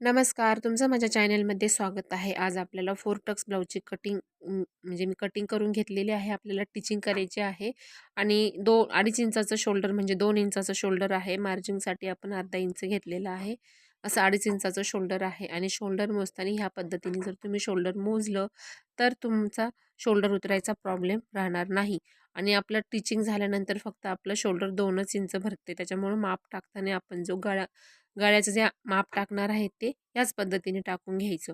नमस्कार तुमचं माझ्या चॅनलमध्ये स्वागत आहे. आज आपल्याला फोर टक्स ब्लाऊजची कटिंग म्हणजे मी कटिंग करून घेतलेली आहे. आपल्याला टिचिंग करायची आहे आणि दो अडीच इंचाचं शोल्डर म्हणजे दोन इंचाचं शोल्डर आहे. मार्जिंगसाठी आपण अर्धा इंच घेतलेला आहे. असं अडीच इंचाचं शोल्डर आहे आणि शोल्डर मोजताना ह्या पद्धतीने जर तुम्ही शोल्डर मोजलं तर तुमचा शोल्डर उतरायचा प्रॉब्लेम राहणार नाही आणि आपलं टिचिंग झाल्यानंतर फक्त आपलं शोल्डर दोनच इंच भरते. त्याच्यामुळं माप टाकताना आपण जो गळा गळ्याचं जे माप टाकणार आहे ते याच पद्धतीने टाकून घ्यायचं.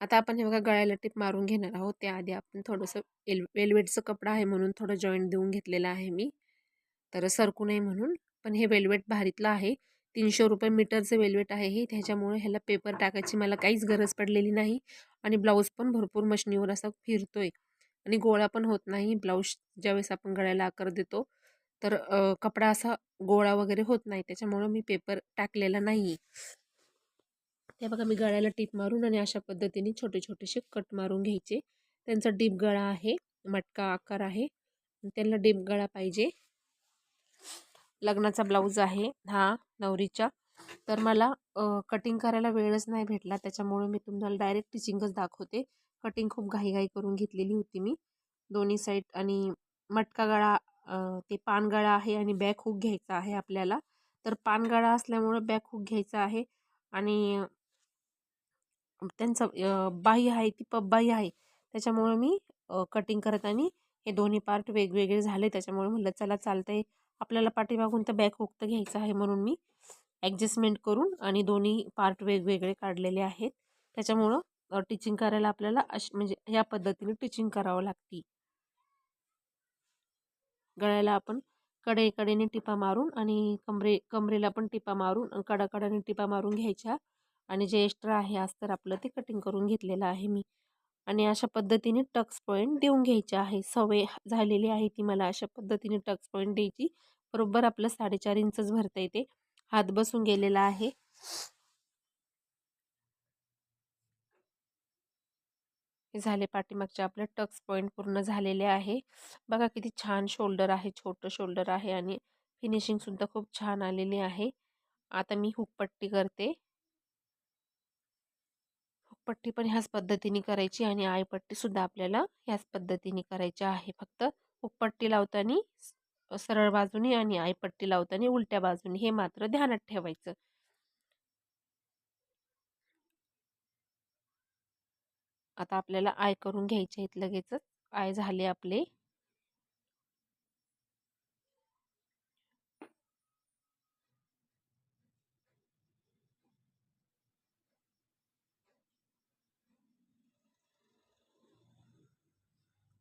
आता आपण हे बघा गळ्याला टिप मारून घेणार आहोत. त्याआधी आपण थोडंसं एल वेलवेटचं कपडा आहे म्हणून थोडं जॉईंट देऊन घेतलेलं आहे मी. तर सरकू नये म्हणून. पण हे वेलवेट भारीतलं आहे. तीनशे रुपये मीटरचं वेलवेट आहे हे. त्याच्यामुळे ह्याला पेपर टाकायची मला काहीच गरज पडलेली नाही. आणि ब्लाऊज पण भरपूर मशनीवर असा फिरतोय. आणि गोळा पण होत नाही. ब्लाऊज ज्यावेळेस आपण गळ्याला आकार देतो तर कपडा असा गोळा वगैरे होत नाही. त्याच्यामुळं मी पेपर टाकलेला नाही ते बघा मी गळ्याला टीप मारून आणि अशा पद्धतीने छोटे छोटेसे कट मारून घ्यायचे. त्यांचा डीप गळा आहे मटका आकार आहे. त्यांना डीप गळा पाहिजे. लग्नाचा ब्लाऊज आहे हा नवरीच्या तर मला कटिंग करायला वेळच नाही भेटला. त्याच्यामुळे मी तुम्हाला डायरेक्ट टिचिंगच दाखवते. कटिंग खूप घाईघाई करून घेतलेली होती मी. दोन्ही साईड आणि मटका गळा ते पानगळा आहे आणि बॅक हुक घ्यायचा आहे आपल्याला. तर पानगळा असल्यामुळं बॅक हुक घ्यायचा आहे आणि त्यांचं बाही आहे ती बाही आहे. त्याच्यामुळं मी कटिंग करत आणि हे दोन्ही पार्ट वेगवेगळे झाले. त्याच्यामुळे म्हटलं चला चालतंय. आपल्याला पाठीमागून तर बॅक हुक तर घ्यायचं आहे म्हणून मी ॲडजस्टमेंट करून आणि दोन्ही पार्ट वेगवेगळे काढलेले आहेत. त्याच्यामुळं टिचिंग करायला आपल्याला अश म्हणजे ह्या पद्धतीने टिचिंग करावं लागते. गळ्याला आपण कडे कडेने टिपा मारून आणि कमरे कमरेला पण टिपा मारून कडाकडाने टिपा मारून घ्यायच्या आणि जे एक्स्ट्रा आहे अस्तर आपलं ते कटिंग करून घेतलेलं आहे मी. आणि अशा पद्धतीने टक्स पॉईंट देऊन घ्यायचे आहे. सवय झालेली आहे ती मला अशा पद्धतीने टक्स पॉईंट द्यायची. बरोबर आपलं साडेचार इंचच भरता येते. हात बसून गेलेला आहे. हे झाले पाठीमागचे आपलं टक्स पॉईंट पूर्ण झालेले आहे. बघा किती छान शोल्डर आहे छोटं शोल्डर आहे आणि फिनिशिंगसुद्धा खूप छान आलेली आहे. आता मी हुकपट्टी करते. हुकपट्टी पण ह्याच पद्धतीने करायची आणि आईपट्टीसुद्धा आपल्याला ह्याच पद्धतीने करायची आहे. फक्त हुकपट्टी लावताना सरळ बाजूनी आणि आईपट्टी लावताना उलट्या बाजूने हे मात्र ध्यानात ठेवायचं. आता आपल्याला आय करून घ्यायचे आहेत लगेचच. आय झाले आपले.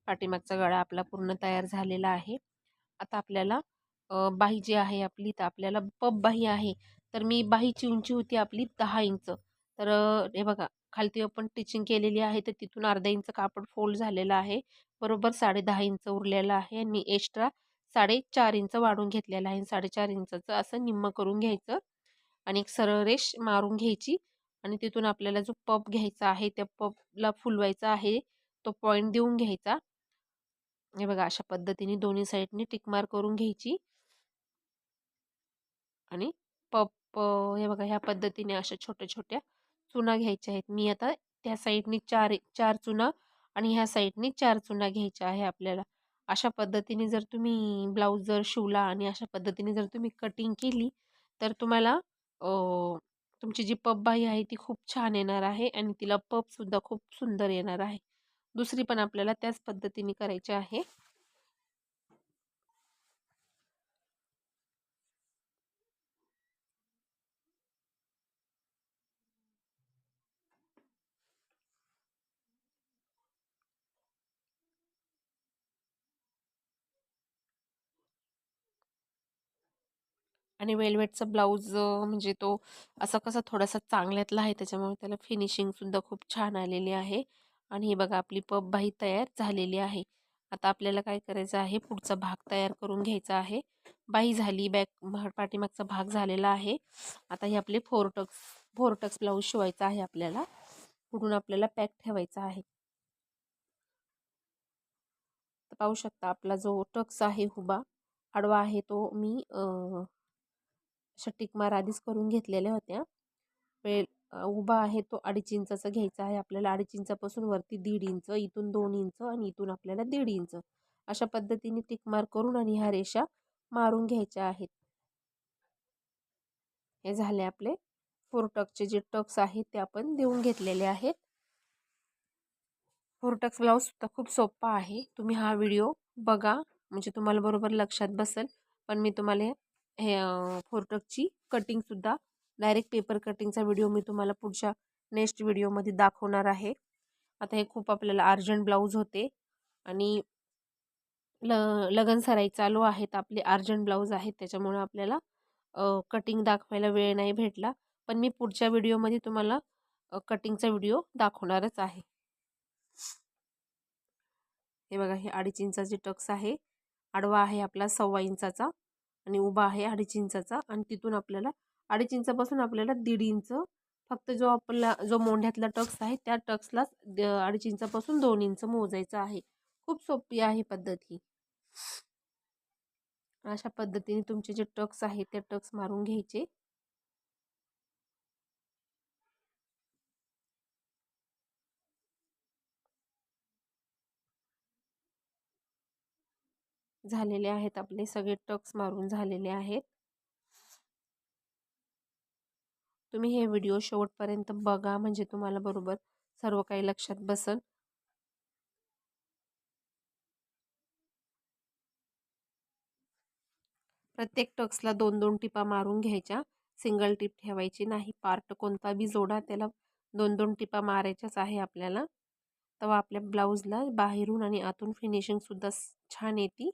पाठीमागचा गळा आपला पूर्ण तयार झालेला आहे. आता आपल्याला बाही जी आहे आपली तर आपल्याला पप बाही आहे. तर मी बाहीची उंची होती आपली दहा इंच. तर हे बघा खालती आपण टिचिंग केलेली आहे तर तिथून अर्धा इंच कापड फोल्ड झालेला आहे बरोबर साडे दहा इंच उरलेला आहे आणि मी एक्स्ट्रा साडेचार इंच वाढून घेतलेलं आहे. साडेचार इंचाचं असं निम्म करून घ्यायचं आणि एक सरळ रेश मारून घ्यायची आणि तिथून आपल्याला जो पप घ्यायचा आहे त्या पपला फुलवायचा आहे तो पॉईंट देऊन घ्यायचा. हे बघा अशा पद्धतीने दोन्ही साईडने टिकमार करून घ्यायची. आणि पप हे बघा ह्या पद्धतीने अशा छोट्या छोट्या चुना घ्यायच्या आहेत. मी आता त्या साईडनी चार चार चुना आणि ह्या साईडनी चार चुना घ्यायच्या आहे आपल्याला. अशा पद्धतीने जर तुम्ही ब्लाऊज जर शिवला आणि अशा पद्धतीने जर तुम्ही कटिंग केली तर तुम्हाला तुमची जी पपबाई आहे ती खूप छान येणार आहे आणि तिला पपसुद्धा खूप सुंदर येणार आहे. दुसरी पण आपल्याला त्याच पद्धतीने करायची आहे. आणि वेलवेटचा ब्लाऊज म्हणजे तो असा कसा थोडासा चांगल्यातला आहे त्याच्यामुळे त्याला फिनिशिंगसुद्धा खूप छान आलेली आहे. आणि हे बघा आपली पप बाई तयार झालेली आहे. आता आपल्याला काय करायचं आहे पुढचा भाग तयार करून घ्यायचा आहे. बाही झाली बॅक पाठीमागचा भाग झालेला आहे. आता हे आपले फोरटक्स फोरटक्स ब्लाऊज शिवायचा आहे आपल्याला. पुढून आपल्याला पॅक ठेवायचा आहे. पाहू शकता आपला जो टक्स आहे हुबा आडवा आहे तो मी अशा टिकमार आधीच करून घेतलेल्या होत्या. म्हणजे, वेळ उभा आहे तो अडीच इंचाचा घ्यायचा आहे. आपल्याला अडीच इंचापासून वरती दीड इंच इथून दोन इंच आणि इथून आपल्याला दीड इंच. अशा पद्धतीने टिकमार करून आणि ह्या रेषा मारून घ्यायच्या आहेत. हे झाले आपले फोर टक्सचे जे टक्स आहेत ते आपण देऊन घेतलेले आहेत. फोर टक्स ब्लाऊज सुद्धा खूप सोपा आहे. तुम्ही हा व्हिडिओ बघा. म्हणजे तुम्हाला बरोबर लक्षात बसेल. पण मी तुम्हाला हे फोरटकची कटिंगसुद्धा डायरेक्ट पेपर कटिंगचा व्हिडिओ मी तुम्हाला पुढच्या नेक्स्ट व्हिडिओमध्ये दाखवणार आहे. आता हे खूप आपल्याला अर्जंट ब्लाऊज होते. आणि ल लगन सराई चालू आहेत. आपले अर्जंट ब्लाऊज आहेत. त्याच्यामुळं आपल्याला कटिंग दाखवायला वेळ नाही भेटला. पण मी पुढच्या व्हिडिओमध्ये तुम्हाला कटिंगचा व्हिडिओ दाखवणारच आहे. हे बघा हे अडीच इंचाचे टक्स आहे. आडवा आहे आपला सव्वा इंचाचा. आणि उभा आहे अडीच इंचाचा आणि तिथून आपल्याला अडीच इंचापासून आपल्याला दीड इंच फक्त जो आपला जो मोंढ्यातला टक्स आहे त्या टक्सलाच अडीच इंचापासून दोन इंच मोजायचं आहे. खूप सोपी आहे पद्धत ही. अशा पद्धतीने तुमचे जे टक्स आहे ते टक्स मारून घ्यायचे. झालेले आहेत. आपले सगळे टक्स मारून झालेले आहेत. तुम्ही हे व्हिडिओ शेवटपर्यंत बघा. म्हणजे तुम्हाला बरोबर सर्व काही लक्षात बसल. प्रत्येक टक्सला दोन दोन टिपा मारून घ्यायच्या. सिंगल टिप ठेवायची नाही. पार्ट कोणता बी जोडा. त्याला दोन दोन टिपा मारायच्याच आहे आपल्याला. तेव्हा आपल्या ब्लाऊजला बाहेरून आणि आतून फिनिशिंगसुद्धा छान येते.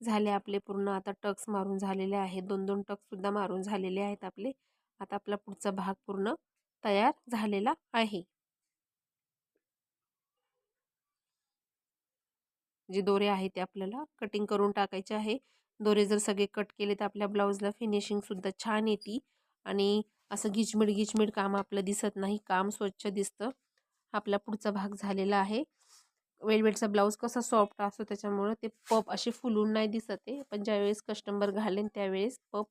झाले आपले पूर्ण. आता टक्स मारून झालेले आहेत. दोन दोन टक्ससुद्धा मारून झालेले आहेत आपले. आता आपला पुढचा भाग पूर्ण तयार झालेला आहे. जे दोरे आहे ते आपल्याला कटिंग करून टाकायचे आहे. दोरे जर सगळे कट केले तर आपल्या ब्लाऊजला फिनिशिंगसुद्धा छान येते. आणि असं गिचमिड गिचमिड काम आपलं दिसत नाही. काम स्वच्छ दिसतं. आपला पुढचा भाग झालेला आहे. वेलवेटचा ब्लाऊज कसा सॉफ्ट असतो त्याच्यामुळं ते पप असे फुलून नाही दिसत आहे. पण ज्यावेळेस कस्टमर घालेन त्यावेळेस पप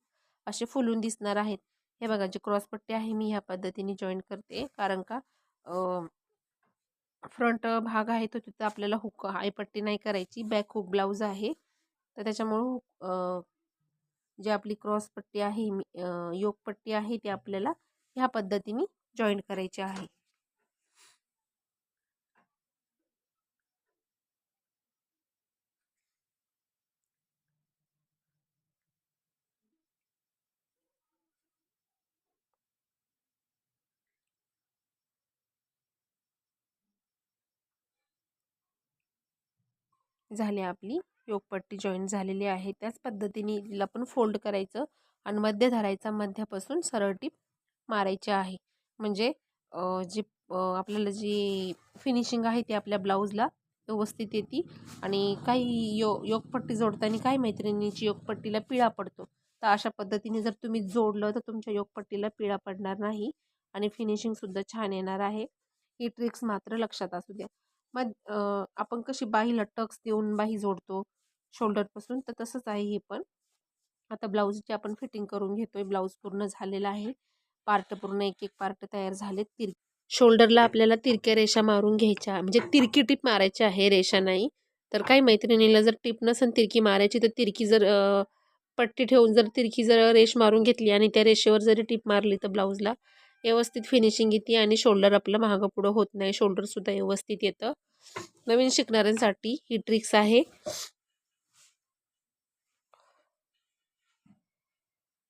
असे फुलून दिसणार आहेत. हे बघा जे क्रॉसपट्टी आहे मी ह्या पद्धतीने जॉईन करते. कारण का फ्रंट भाग आहे तो तिथं आपल्याला हुक आयपट्टी नाही करायची. बॅक हुक ब्लाऊज आहे. तर त्याच्यामुळं जी आपली क्रॉसपट्टी आहे योगपट्टी आहे ती आपल्याला ह्या पद्धतीने जॉईन करायची आहे. झाली आपली योगपट्टी जॉईन झालेली आहे. त्याच पद्धतीने तिला पण फोल्ड करायचं आणि मध्य धरायचा मध्यापासून सरळ टीप मारायची आहे. म्हणजे जी आपल्याला जी फिनिशिंग आहे ती आपल्या ब्लाऊजला व्यवस्थित येते आणि काही यो योगपट्टी जोडताना काही मैत्रिणीची योगपट्टीला पिळा पडतो. तर अशा पद्धतीने जर तुम्ही जोडलं तर तुमच्या योगपट्टीला पिळा पडणार नाही आणि फिनिशिंगसुद्धा छान येणार आहे. ही ट्रिक्स मात्र लक्षात असू द्या. मग आपण कशी बाहीला टक्स देऊन बाही जोडतो शोल्डरपासून तर तसंच आहे हे पण. आता ब्लाऊजची आपण फिटिंग करून घेतोय ब्लाऊज पूर्ण झालेला आहे. पार्ट पूर्ण एक एक पार्ट तयार झाले तिर शोल्डरला आपल्याला तिरक्या रेषा मारून घ्यायच्या म्हणजे तिरकी टिप मारायची आहे रेषा नाही. तर काही मैत्रिणीला जर टिप नसेल तिरकी मारायची तर तिरकी जर पट्टी ठेवून जर तिरकी जर रेष मारून घेतली आणि त्या रेषेवर जरी टिप मारली तर ब्लाऊजला व्यवस्थित फिनिशिंग येते आणि शोल्डर आपलं महागं पुढं होत नाही. शोल्डरसुद्धा व्यवस्थित येतं. नवीन शिकणाऱ्यांसाठी ही ट्रिक्स आहे.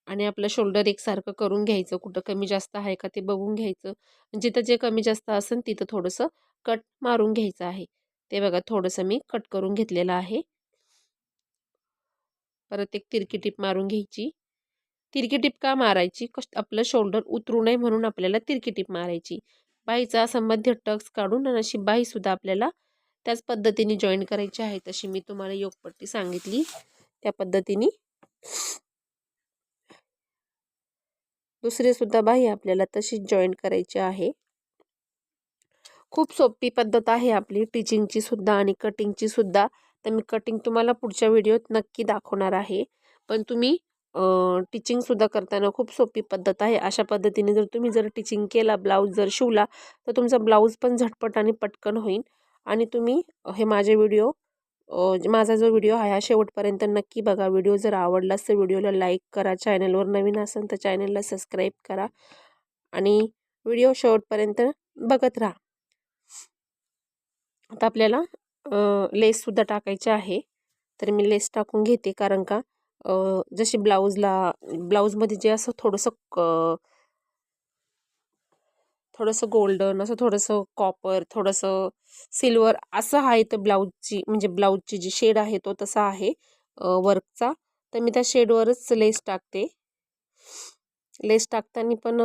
आणि आपलं शोल्डर एकसारखं करून घ्यायचं. कुठं कमी जास्त आहे का ते बघून घ्यायचं. जिथं जे कमी जास्त असेल तिथं थोडंसं कट मारून घ्यायचं आहे. ते बघा थोडंसं मी कट करून घेतलेलं आहे. परत एक तिरकी टीप मारून घ्यायची. तिरकी टीप का मारायची? कश आपलं शोल्डर उतरू नये म्हणून आपल्याला तिरकी टीप मारायची. बाईचा संबंधित टक्स काढून आणि अशी बाईसुद्धा आपल्याला त्याच पद्धतीने जॉईन करायची आहे तशी मी तुम्हाला योगपट्टी सांगितली. त्या पद्धतीने. दुसरी सुद्धा बाई आपल्याला तशीच जॉईन करायची आहे. खूप सोपी पद्धत आहे आपली टिचिंगची सुद्धा आणि कटिंगची सुद्धा. तर मी कटिंग तुम्हाला पुढच्या व्हिडिओत नक्की दाखवणार आहे. पण तुम्ही टिचिंगसुद्धा करताना खूप सोपी पद्धत आहे. अशा पद्धतीने जर तुम्ही जर टिचिंग केला ब्लाऊज जर शिवला तर तुमचा ब्लाऊज पण झटपट आणि पटकन होईल. आणि तुम्ही हे माझे व्हिडिओ माझा जो व्हिडिओ आहे हा शेवटपर्यंत नक्की बघा. व्हिडिओ जर आवडला तर व्हिडिओला लाईक करा. चॅनलवर नवीन असेल तर चॅनलला सबस्क्राईब करा. आणि व्हिडिओ शेवटपर्यंत बघत राहा. आता आपल्याला लेससुद्धा टाकायचे आहे. तर मी लेस टाकून घेते. कारण का? जसे ब्लाऊजला ब्लाऊजमध्ये जे असं थोडंसं क थोडंसं गोल्डन असं थोडंसं कॉपर थोडंसं सिल्वर असं आहे तर ब्लाऊजची म्हणजे ब्लाऊजची जी शेड आहे तो तसा आहे वर्कचा. तर मी त्या शेडवरच लेस टाकते. लेस टाकताना पण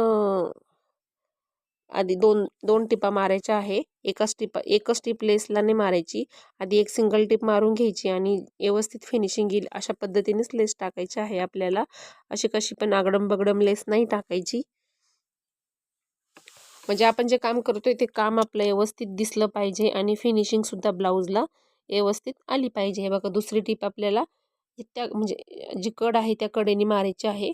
आधी दोन दोन टिपा मारायच्या आहे. एकाच टिपा एकच टिप लेसला नाही मारायची. आधी एक सिंगल टिप मारून घ्यायची आणि व्यवस्थित फिनिशिंग येईल अशा पद्धतीनेच लेस टाकायची आहे आपल्याला. अशी कशी पण आगडम बगडम लेस नाही टाकायची. म्हणजे आपण जे काम करतोय ते काम आपलं व्यवस्थित दिसलं पाहिजे आणि फिनिशिंगसुद्धा ब्लाऊजला व्यवस्थित आली पाहिजे. हे बघा दुसरी टीप आपल्याला त्या म्हणजे जी कड आहे त्या कडेने मारायची आहे.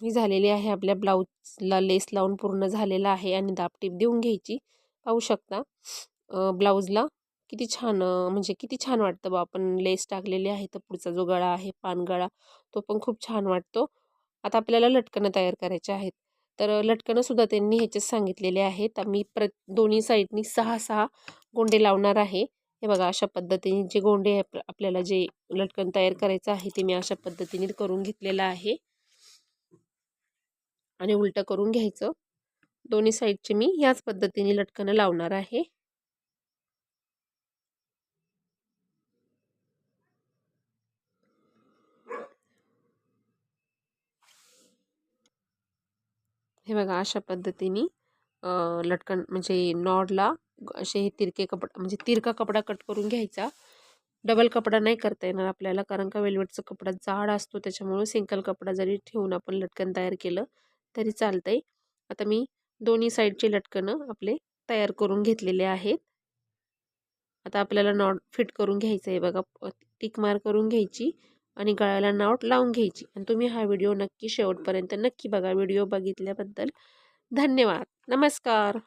ही झालेली आहे. आपल्या ब्लाऊजला लेस लावून पूर्ण झालेला आहे आणि दापटीप देऊन घ्यायची. पाहू शकता. ब्लाऊजला किती छान म्हणजे किती छान वाटतं बा आपण लेस टाकलेली आहे तर पुढचा जो गळा आहे पानगळा तो पण खूप छान वाटतो. आता आपल्याला लटकनं तयार करायचे आहेत. तर लटकणंसुद्धा त्यांनी ह्याच्यात सांगितलेले आहेत. मी प्र दोन्ही साईडनी सहा सहा गोंडे लावणार आहे. हे बघा अशा पद्धतीने जे गोंडे आपल्याला जे लटकन तयार करायचं आहे ते मी अशा पद्धतीने करून घेतलेलं आहे. आणि उलटं करून घ्यायचं. दोन्ही साईडचे मी याच पद्धतीने लटकणं लावणार आहे. हे बघा अशा पद्धतीने लटकन म्हणजे नॉडला असे हे तिरके कपडा म्हणजे तिरका कपडा कट करून घ्यायचा. डबल कपडा नाही करता येणार आपल्याला कारण का वेलवेटचा कपडा जाड असतो त्याच्यामुळे सिंगल कपडा जरी ठेवून आपण लटकन तयार केलं तरी चालतं आहे आता मी दोन्ही साईडचे लटकनं आपले तयार करून घेतलेले आहेत. आता आपल्याला नॉट फिट करून घ्यायचं आहे बघा. टिकमार करून घ्यायची आणि गळ्याला नॉट लावून घ्यायची. आणि तुम्ही हा व्हिडिओ नक्की शेवटपर्यंत नक्की बघा. व्हिडिओ बघितल्याबद्दल धन्यवाद. नमस्कार.